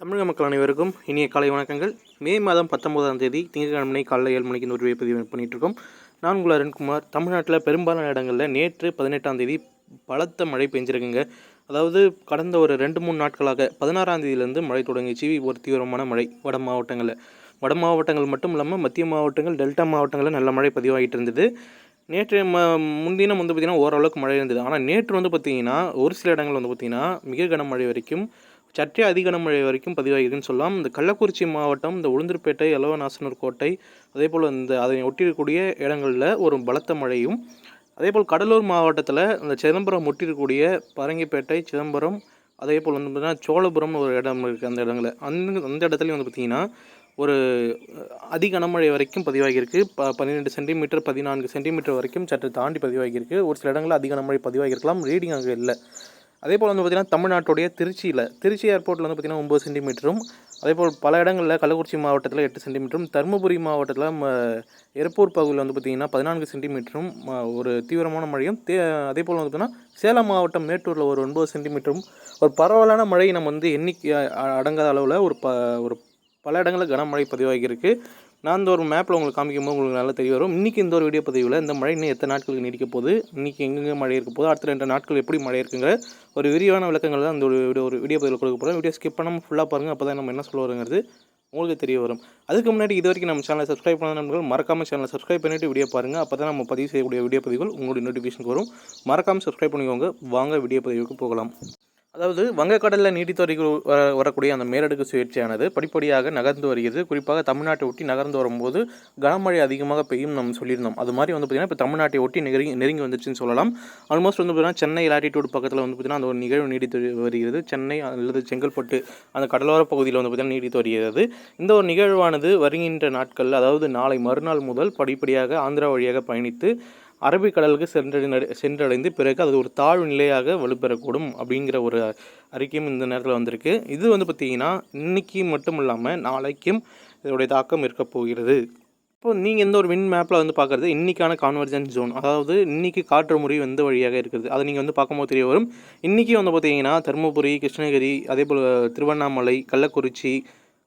தமிழக மக்கள் அனைவருக்கும் இனிய காலை வணக்கங்கள். மே மாதம் பத்தொன்பதாம் தேதி திங்கட்கிழமை காலைல ஏழு மணிக்கு இந்த ஒரு பதிவு பண்ணிட்டு இருக்கோம் நான் உங்கள் அருண்குமார். தமிழ்நாட்டில் பெரும்பாலான இடங்களில் நேற்று பதினெட்டாம் தேதி பலத்த மழை பெஞ்சிருக்குங்க. அதாவது கடந்த ஒரு ரெண்டு மூணு நாட்களாக பதினாறாம் தேதியிலேருந்து மழை தொடங்கிச்சு ஒரு தீவிரமான மழை வட மாவட்டங்களில். வட மாவட்டங்கள் மட்டும் இல்லாமல் மத்திய மாவட்டங்கள் டெல்டா மாவட்டங்களில் நல்ல மழை பதிவாகிட்டு இருந்தது. நேற்று ம முன்தினம் வந்து பார்த்திங்கன்னா ஓரளவுக்கு மழை இருந்தது. ஆனால் நேற்று வந்து பார்த்திங்கன்னா ஒரு சில இடங்கள் வந்து பார்த்திங்கன்னா மிக கனமழை வரைக்கும் சற்றே அதிக கனமழை வரைக்கும் பதிவாகிருக்குன்னு சொல்லலாம். இந்த கள்ளக்குறிச்சி மாவட்டம் இந்த உளுந்தூர்பேட்டை எலவநாசனூர் கோட்டை அதே போல் இந்த அதை ஒட்டியிருக்கக்கூடிய இடங்களில் ஒரு பலத்த மழையும் அதே போல் கடலூர் மாவட்டத்தில் இந்த சிதம்பரம் ஒட்டியிருக்கக்கூடிய பரங்கிப்பேட்டை சிதம்பரம் அதே போல் வந்து பார்த்திங்கன்னா சோழபுரம்னு ஒரு இடம் இருக்குது அந்த இடங்களில். அந்த அந்த இடத்துலையும் வந்து பார்த்திங்கன்னா ஒரு அதி கனமழை வரைக்கும் பதிவாகியிருக்கு. ப பன்னிரெண்டு சென்டிமீட்டர் பதினான்கு சென்டிமீட்டர் வரைக்கும் சற்று தாண்டி பதிவாகியிருக்கு. ஒரு சில இடங்களில் அதிக கனமழை பதிவாகியிருக்கலாம். ரீடிங் அங்கே இல்லை. அதே போல் வந்து பார்த்திங்கன்னா தமிழ்நாட்டுடைய திருச்சியில் திருச்சி ஏர்போர்ட்டில் வந்து பார்த்திங்கன்னா ஒம்பது சென்டிமீட்டரும் அதே போல் பல இடங்களில் கள்ளக்குறிச்சி மாவட்டத்தில் எட்டு சென்டிமீட்டரும் தருமபுரி மாவட்டத்தில் எரப்பூர் பகுதியில் வந்து பார்த்திங்கன்னா பதினான்கு சென்டிமீட்டரும் ஒரு தீவிரமான மழையும் தே அதே போல் வந்து பார்த்திங்கன்னா சேலம் மாவட்டம் மேட்டூரில் ஒரு ஒன்பது சென்டிமீட்டரும் ஒரு பரவலான மழை நம்ம வந்து எண்ணிக்கை அடங்காத அளவில் ஒரு ப ஒரு பல இடங்களில் கனமழை பதிவாகியிருக்கு. நான் இந்த ஒரு மேப்பில் உங்களுக்கு காமிக்கும் போது உங்களுக்கு நல்லா தெரிய வரும். இன்றைக்கி இந்த ஒரு வீடியோ பதிவில் இந்த மழை இன்னும் எத்தனை நாட்களுக்கு நீடிக்க போகுது? இன்றைக்கி எங்கெங்கே மழை இருக்க போது அடுத்த ரெண்டு நாட்கள் எப்படி மழை இருக்குங்கிற ஒரு விரிவான விளக்கங்கள் தான் இந்த ஒரு வீடியோ ஒரு வீடியோ பதிவில் கொடுக்க போகிறோம் வீடியோ ஸ்கிப் பண்ணாமல் ஃபுல்லாக பாருங்கள் அப்போ தான் நம்ம என்ன சொல்ல வருங்கிறது உங்களுக்கு தெரிய வரும். அதுக்கு முன்னாடி இது வரைக்கும் நம்ம சேனலை சப்ஸ்கிரைப் பண்ண நண்பர்கள் மறக்காமல் சேனலை சப்ஸ்கிரைப் பண்ணிவிட்டு வீடியோ பாருங்கள் அப்போ தான் நம்ம பதிவு செய்யக்கூடிய வீடியோ பதிவுகள் உங்களுடைய நோட்டிஃபிகேஷன் வரும். மறக்காமல் சப்ஸ்கிரைப் பண்ணிக்கோங்க. வாங்க வீடியோ பதிவுக்கு போகலாம். அதாவது வங்கக்கடலில் நீடித்து வர வரக்கூடிய அந்த மேலடுக்கு சுழற்சியானது படிப்படியாக நகர்ந்து வருகிறது. குறிப்பாக தமிழ்நாட்டை ஒட்டி நகர்ந்து வரும்போது கனமழை அதிகமாக பெய்யும் நம்ம சொல்லியிருந்தோம். அது மாதிரி வந்து பார்த்திங்கன்னா இப்போ தமிழ்நாட்டை ஒட்டி நெருங்கி நெருங்கி வந்துச்சுன்னு சொல்லலாம். ஆல்மோஸ்ட் வந்து பார்த்திங்கன்னா சென்னை லாட்டிடியூட் பக்கத்தில் வந்து பார்த்திங்கன்னா அந்த ஒரு நிகழ்வு நீடித்து வருகிறது. சென்னை அல்லது செங்கல்பட்டு அந்த கடலோர பகுதியில் வந்து பார்த்திங்கன்னா நீடித்து வருகிறது. இந்த ஒரு நிகழ்வானது வருகின்ற நாட்கள் அதாவது நாளை மறுநாள் முதல் படிப்படியாக ஆந்திரா வழியாக பயணித்து அரபிக்கடலுக்கு சென்றடை சென்றடைந்து பிறகு அது ஒரு தாழ்வு நிலையாக வலுப்பெறக்கூடும் அப்படிங்கிற ஒரு அறிக்கையும் இந்த நேரத்தில் வந்திருக்கு. இது வந்து பார்த்திங்கன்னா இன்னைக்கு மட்டும் இல்லாமல் நாளைக்கும் இதோடைய தாக்கம் இருக்க போகிறது. இப்போ நீங்கள் எந்த ஒரு வின் மேப்பில் வந்து பார்க்குறது இன்றைக்கான கான்வர்ஜென்ஸ் ஜோன் அதாவது இன்றைக்கி காற்று முறை எந்த வழியாக இருக்குது அதை நீங்கள் வந்து பார்க்கும்போது தெரிய வரும். இன்றைக்கி வந்து பார்த்தீங்கன்னா தருமபுரி கிருஷ்ணகிரி அதே போல் திருவண்ணாமலை கள்ளக்குறிச்சி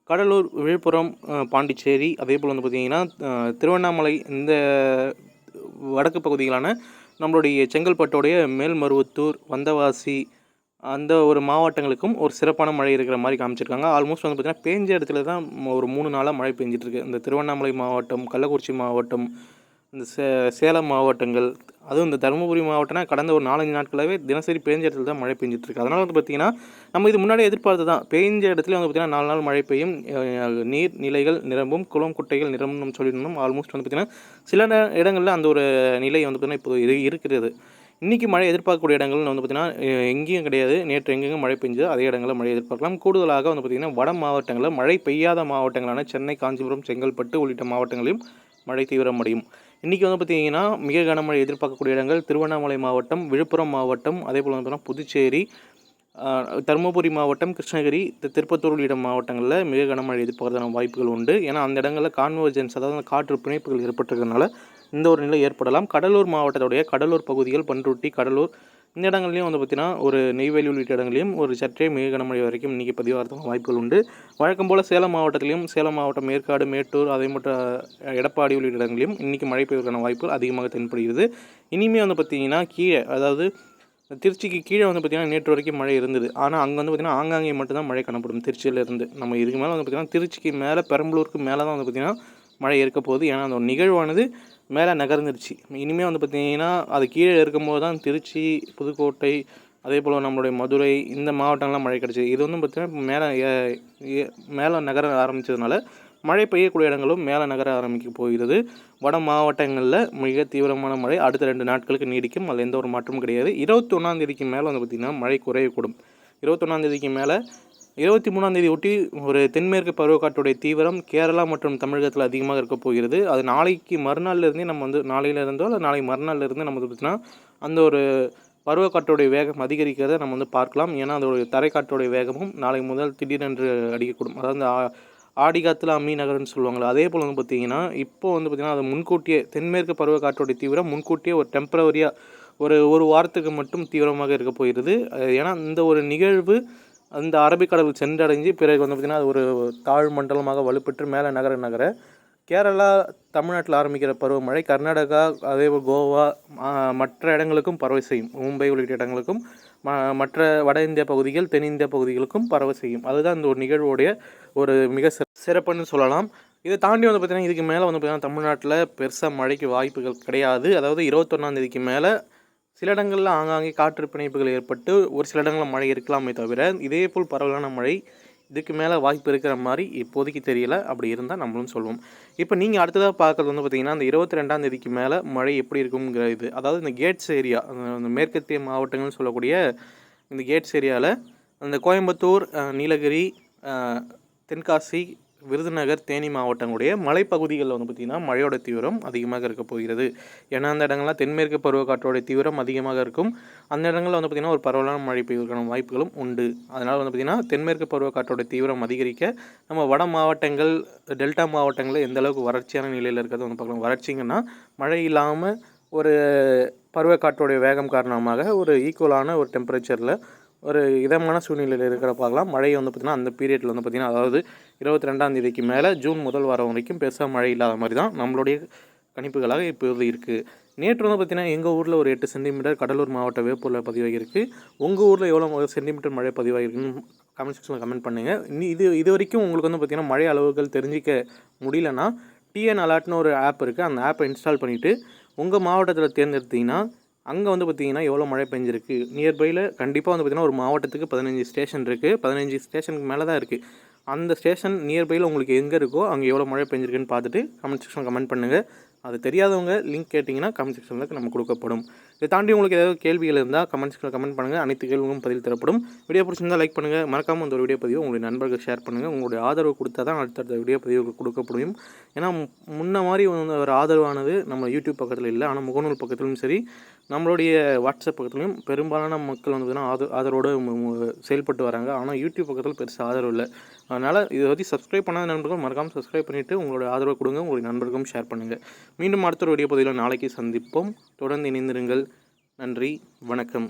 கடலூர் விழுப்புரம் பாண்டிச்சேரி அதே போல் வந்து பார்த்திங்கன்னா திருவண்ணாமலை இந்த வடக்கு பகுதிகளான நம்மளுடைய செங்கல்பட்டோடைய மேல்மருவத்தூர் வந்தவாசி அந்த ஒரு மாவட்டங்களுக்கும் ஒரு சிறப்பான மழை இருக்கிற மாதிரி காமிச்சிருக்காங்க. ஆல்மோஸ்ட் வந்து பார்த்திங்கன்னா பேஞ்ச இடத்துல தான் ஒரு மூணு நாளாக மழை பெஞ்சிட்ருக்கு இந்த திருவண்ணாமலை மாவட்டம் கள்ளக்குறிச்சி மாவட்டம் இந்த சே சேலம் மாவட்டங்கள் அதுவும் இந்த தருமபுரி மாவட்டம்னா கடந்த ஒரு நாலஞ்சு நாட்களாகவே தினசரி பெஞ்ச இடத்துல தான் மழை பெஞ்சிட்ருக்கு. அதனால் வந்து பார்த்திங்கன்னா நம்ம இது முன்னாடி எதிர்பார்த்து தான். பெஞ்ச இடத்துல வந்து பார்த்திங்கன்னா நாலு நாள் மழை பெய்யும். நீர் நிலைகள் நிரம்பும். குளம் குட்டைகள் நிரம்பும் நம்ம சொல்லியிருந்தோம். ஆல்மோஸ்ட் வந்து பார்த்திங்கன்னா சில இடங்களில் அந்த ஒரு நிலை வந்து பார்த்திங்கன்னா இப்போ இது இருக்கிறது. இன்றைக்கி மழை எதிர்பார்க்கக்கூடிய இடங்கள்னு வந்து பார்த்திங்கன்னா எங்கேயும் கிடையாது. நேற்று எங்கெங்கே மழை பெஞ்சது. அதே இடங்களில் மழை எதிர்பார்க்கலாம். கூடுதலாக வந்து பார்த்திங்கன்னா வட மாவட்டங்களில் மழை பெய்யாத மாவட்டங்களான சென்னை காஞ்சிபுரம் செங்கல்பட்டு உள்ளிட்ட மாவட்டங்களிலும் மழை தீவிரமடையும். இன்றைக்கி வந்து பார்த்திங்கன்னா மிக கனமழை எதிர்பார்க்கக்கூடிய இடங்கள் திருவண்ணாமலை மாவட்டம் விழுப்புரம் மாவட்டம் அதே போல் வந்து பார்த்தீங்கன்னா புதுச்சேரி தருமபுரி மாவட்டம் கிருஷ்ணகிரி திருப்பத்தூர் உள்ளிட்ட மாவட்டங்களில் மிக கனமழை எதிர்பார்க்கறதான வாய்ப்புகள் உண்டு. ஏன்னா அந்த இடங்களில் கான்வர்ஜென்ஸ் அதாவது காற்று பிணைப்புகள் ஏற்பட்டிருக்கிறதுனால இந்த ஒரு நிலை ஏற்படலாம். கடலூர் மாவட்டத்துடைய கடலூர் பகுதிகள் பன்ருட்டி கடலூர் இந்த இடங்கள்லையும் வந்து பார்த்திங்கன்னா ஒரு நெய்வேலி உள்ளிட்ட இடங்களையும் ஒரு சற்றே மிக கனமழை வரைக்கும் இன்றைக்கி பதிவாகிறதுக்கு வாய்ப்புகள் உண்டு. வழக்கம் போல் சேலம் மாவட்டத்திலையும் சேலம் மாவட்டம் மேற்காடு மேட்டூர் அதே மட்டும் எடப்பாடி உள்ளிட்ட இடங்களையும் இன்றைக்கி மழை பெய்வதற்கான வாய்ப்புகள் அதிகமாக தென்படுகிறது. இனிமே வந்து பார்த்திங்கன்னா கீழே அதாவது திருச்சிக்கு கீழே வந்து பார்த்திங்கன்னா நேற்று வரைக்கும் மழை இருந்தது. ஆனால் அங்கே வந்து பார்த்திங்கன்னா ஆங்காங்கே மட்டும்தான் மழை காணப்படும். திருச்சியிலேருந்து நம்ம இதுக்கு மேலே வந்து பார்த்திங்கன்னா திருச்சிக்கு மேலே பெரம்பலூருக்கு மேலே தான் வந்து பார்த்திங்கன்னா மழை இருக்க போகுது. ஏன்னா அந்த ஒரு நிகழ்வானது மேலே நகர்ந்துருச்சு. இனிமேல் வந்து பார்த்திங்கன்னா அது கீழே இருக்கும்போது தான் திருச்சி புதுக்கோட்டை அதே போல் நம்மளுடைய மதுரை இந்த மாவட்டங்கள்லாம் மழை கிடச்சிது. இது வந்து பார்த்திங்கன்னா மேலே ஏ- ஏ- மேலே நகர ஆரம்பித்ததுனால மழை பெய்யக்கூடிய இடங்களும் மேலே நகர ஆரம்பிக்க போகிறது. வட மாவட்டங்களில் மிக தீவிரமான மழை அடுத்த ரெண்டு நாட்களுக்கு நீடிக்கும். அதில் எந்த ஒரு மாற்றமும் கிடையாது. இருபத்தொன்னாந்தேதிக்கு மேலே வந்து பார்த்திங்கன்னா மழை குறையக்கூடும். இருபத்தொன்னாந்தேதிக்கு மேலே இருபத்தி மூணாந்தேதி ஒட்டி ஒரு தென்மேற்கு பருவக்காற்றுடைய தீவிரம் கேரளா மற்றும் தமிழகத்தில் அதிகமாக இருக்க போகிறது. அது நாளைக்கு மறுநாள்ல இருந்தே நம்ம வந்து நாளையிலேருந்தோ இல்லை நாளை மறுநாள்லேருந்து நம்ம வந்து பார்த்திங்கன்னா அந்த ஒரு பருவக்காற்றுடைய வேகம் அதிகரிக்கிறதை நம்ம வந்து பார்க்கலாம். ஏன்னா அதோடைய தரைக்காற்றுடைய வேகமும் நாளை முதல் திடீரென்று அடிக்கக்கூடும். அதாவது ஆடிகாத்தில் ஆ- அம்மி நகர்னு சொல்லுவாங்களே அதே போல் வந்து பார்த்திங்கன்னா இப்போ வந்து பார்த்திங்கன்னா அது முன்கூட்டியே தென்மேற்கு பருவக்காற்றுடைய தீவிரம் முன்கூட்டியே ஒரு டெம்பரவரியாக ஒரு ஒரு வாரத்துக்கு மட்டும் தீவிரமாக இருக்க போகிறது. ஏன்னா இந்த ஒரு நிகழ்வு அந்த அரபிக்கடல் சென்றடைஞ்சு பிறகு வந்து பார்த்திங்கன்னா அது ஒரு தாழ் மண்டலமாக வலுப்பெற்று மேலே நகர நகர கேரளா தமிழ்நாட்டில் ஆரம்பிக்கிற பருவமழை கர்நாடகா அதேபோல் கோவா மற்ற இடங்களுக்கும் பரவை செய்யும். மும்பை உள்ளிட்ட இடங்களுக்கும் ம- மற்ற வட இந்திய பகுதிகள் தென்னிந்திய பகுதிகளுக்கும் பரவை செய்யும். அதுதான் இந்த ஒரு நிகழ்வுடைய ஒரு மிக சிற- சிறப்புன்னு சொல்லலாம். இதை தாண்டி வந்து பார்த்திங்கன்னா இதுக்கு மேலே வந்து பார்த்திங்கன்னா தமிழ்நாட்டில் பெருசாக மழைக்கு வாய்ப்புகள் கிடையாது. அதாவது இருபத்தொன்னாந்தேதிக்கு மேலே சில இடங்களில் ஆங்காங்கே காற்று பிணைப்புகள் ஏற்பட்டு ஒரு சில இடங்களில் மழை இருக்கலாமே தவிர இதே போல் பரவலான மழை இதுக்கு மேலே வாய்ப்பு இருக்கிற மாதிரி இப்போதைக்கு தெரியல. அப்படி இருந்தால் நம்மளும் சொல்லுவோம் இப்போ நீங்கள் அடுத்ததாக பார்க்குறது வந்து பார்த்திங்கன்னா அந்த இருபத்தி ரெண்டாம் தேதிக்கு மேலே மழை எப்படி இருக்குங்கிற இது. அதாவது இந்த கேட்ஸ் ஏரியா அந்த மேற்கத்திய மாவட்டங்கள்னு சொல்லக்கூடிய இந்த கேட்ஸ் ஏரியாவில் அந்த கோயம்புத்தூர் நீலகிரி தென்காசி விருதுநகர் தேனி மாவட்டங்களுடைய மலைப்பகுதிகளில் வந்து பார்த்திங்கன்னா மழையோட தீவிரம் அதிகமாக இருக்க போகிறது. ஏன்னா அந்த இடங்கள்லாம் தென்மேற்கு பருவக்காற்றோட தீவிரம் அதிகமாக இருக்கும். அந்த இடங்களில் வந்து பார்த்திங்கன்னா ஒரு பரவலான மழை பெய்வதற்கான வாய்ப்புகளும் உண்டு. அதனால் வந்து பார்த்திங்கன்னா தென்மேற்கு பருவக்காற்றோட தீவிரம் அதிகரிக்க நம்ம வட மாவட்டங்கள் டெல்டா மாவட்டங்களில் எந்த அளவுக்கு வறட்சியான நிலையில் இருக்கிறது வந்து பார்க்கலாம். வறட்சிங்கன்னா மழை இல்லாமல் ஒரு பருவக்காற்றோடைய வேகம் காரணமாக ஒரு ஈக்குவலான ஒரு டெம்பரேச்சரில் ஒரு இதமான சூழ்நிலையில் இருக்கிற பார்க்கலாம். மழை வந்து பார்த்திங்கன்னா அந்த பீரியடில் வந்து பார்த்திங்கன்னா அதாவது இருபத்தி ரெண்டாம் தேதிக்கு மேலே ஜூன் முதல் வாரம் வரைக்கும் பெருசாக மழை இல்லாத மாதிரி தான் நம்மளுடைய கணிப்புகளாக இப்போது இருக்குது நேற்று வந்து பார்த்திங்கன்னா எங்கள் ஊரில் ஒரு எட்டு சென்டிமீட்டர் கடலூர் மாவட்ட வேப்பூரில் பதிவாகியிருக்கு. உங்கள் ஊரில் எவ்வளோ சென்டிமீட்டர் மழை பதிவாகிருக்குன்னு கமெண்ட் செக்ஷனில் கமெண்ட் பண்ணுங்கள் இன்னி இது இது வரைக்கும் உங்களுக்கு வந்து பார்த்திங்கன்னா மழை அளவுகள் தெரிஞ்சிக்க முடியலன்னா டிஎன் அலாட்னு ஒரு ஆப் இருக்குது அந்த ஆப்பை இன்ஸ்டால் பண்ணிவிட்டு உங்கள் மாவட்டத்தில் தேர்ந்தெடுத்தீங்கன்னா அங்கே வந்து பார்த்தீங்கன்னா எவ்வளோ மழை பெஞ்சிருக்கு? நியர்பையில் கண்டிப்பாக வந்து பார்த்திங்கன்னா ஒரு மாவட்டத்துக்கு பதினஞ்சு ஸ்டேஷன் இருக்குது பதினஞ்சு ஸ்டேஷனுக்கு மேலே தான் இருக்குது அந்த ஸ்டேஷன் நியர்பையில் உங்களுக்கு எங்கே இருக்கோ அங்கே எவ்வளோ மழை பெஞ்சிருக்குன்னு பார்த்துட்டு கமெண்ட் செக்ஷனில் கமெண்ட் பண்ணுங்கள் அது தெரியாதவங்க லிங்க் கேட்டிங்கன்னா கமெண்ட் செக்ஷனில் நம்ம கொடுக்கப்படும். இதை தாண்டி உங்களுக்கு ஏதாவது கேள்விகள் இருந்தால் கமெண்ட் கமெண்ட் பண்ணுங்கள் அனைத்து கேள்விகளும் பதில் தரப்படும். வீடியோ பிடிச்சிருந்தால் லைக் பண்ணுங்கள் மறக்காமல் இந்த ஒரு வீடியோ பதிவு உங்களுடைய நண்பர்கள் ஷேர் பண்ணுங்கள் உங்களுடைய ஆதரவு கொடுத்தா தான் அடுத்தடுத்த வீடியோ பதிவு கொடுக்க முடியும் ஏன்னா முன்ன மாதிரி வந்து ஒரு ஆதரவானது நம்ம யூடியூப் பக்கத்தில் இல்லை. ஆனால் முகநூல் பக்கத்திலும் சரி நம்மளுடைய வாட்ஸ்அப் பக்கத்துலையும் பெரும்பாலான மக்கள் வந்து பார்த்தீங்கன்னா ஆதரவு ஆதரவோடு செயல்பட்டு வராங்க. ஆனால் யூடியூப் பக்கத்தில் பெருசாக ஆதரவு இல்லை. அதனால் இதை பற்றி சப்ஸ்கிரைப் பண்ணாத நண்பர்கள் மறக்காமல் சப்ஸ்கிரைப் பண்ணிவிட்டு உங்களுடைய ஆதரவை கொடுங்க. உங்களுடைய நண்பர்களுக்கும் ஷேர் பண்ணுங்கள் மீண்டும் அடுத்த ஒரு வீடியோ பதிவில் நாளைக்கு சந்திப்போம். தொடர்ந்து இணைந்திருங்கள். நன்றி வணக்கம்.